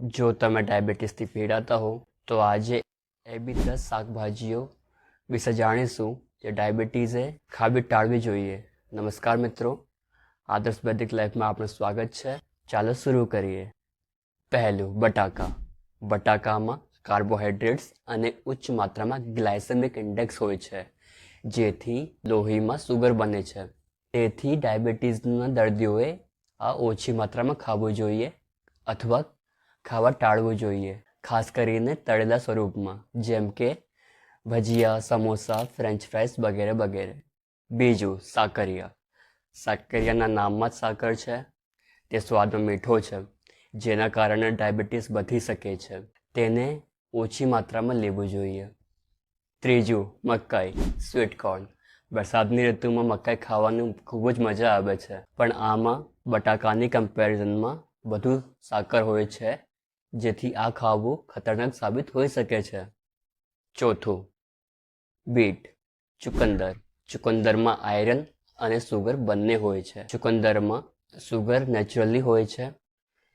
જો તમે ડાયાબિટીસથી પીડાતા હો, તો આજે એ બી દસ શાકભાજીઓ વિશે જાણીશું. જે ડાયાબિટીસે ખાવી ટાળવી જોઈએ. નમસ્કાર મિત્રો. આદર્શ વૈદિક લાઈફમાં આપનું સ્વાગત છે. ચાલો શરૂ કરીએ. પહેલું, બટાકા. બટાકામાં કાર્બોહાઈડ્રેટ્સ અને ઉચ્ચ માત્રામાં ગ્લાયસેમિક ઇન્ડેક્સ હોય છે, જેથી લોહીમાં સુગર બને છે. તેથી ડાયાબિટીસના દર્દીઓએ આ ઓછી માત્રામાં ખાવું જોઈએ અથવા ખાવા ટાળવું જોઈએ. ખાસ કરીને તળેલા સ્વરૂપમાં, જેમ કે ભજીયા, સમોસા ફ્રેન્ચ ફ્રાઈસ વગેરે વગેરે. બીજું, સાકરિયા. સાકરિયાના નામમાં જ સાકર છે. તે સ્વાદમાં મીઠો છે, જેના કારણે ડાયાબિટીસ વધી શકે છે. તેને ઓછી માત્રામાં લેવું જોઈએ. ત્રીજું, મકાઈ સ્વીટ કોર્ન વરસાદની ઋતુમાં મકાઈ ખાવાનું ખૂબ જ મજા આવે છે. પણ આમાં બટાકાની કમ્પેરિઝનમાં વધુ સાકર હોય છે જેથી આ ખાવું ખતરનાક સાબિત હોઈ શકે છે. ચોથું, બીટ. ચુકંદર. ચુકંદરમાં આયરન અને સુગર બંને હોય છે. ચુકંદરમાં સુગર નેચરલી હોય છે,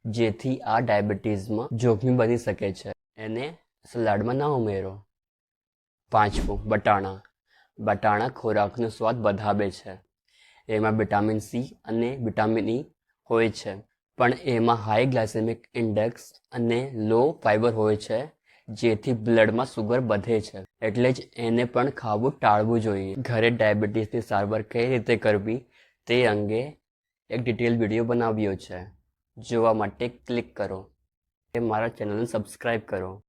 જેથી આ ડાયાબિટીસમાં જોખમી બની શકે છે. એને સલાડમાં ના ઉમેરો. પાંચમું, બટાણા. બટાણા ખોરાકનો સ્વાદ વધાવે છે. એમાં વિટામિન સી અને વિટામિન ઈ હોય છે. પણ એમાં હાઈ ગ્લાયસેમિક ઇન્ડેક્સ અને લો ફાઈબર હોય છે, જેથી બ્લડમાં સુગર વધે છે. એટલે જ એને પણ ખાવું ટાળવું જોઈએ. ઘરે ડાયાબિટીસની સારવાર કઈ રીતે કરવી તે અંગે એક ડિટેલ વીડિયો બનાવ્યો છે. જોવા માટે ક્લિક કરો. એ મારા ચેનલને સબસ્ક્રાઈબ કરો.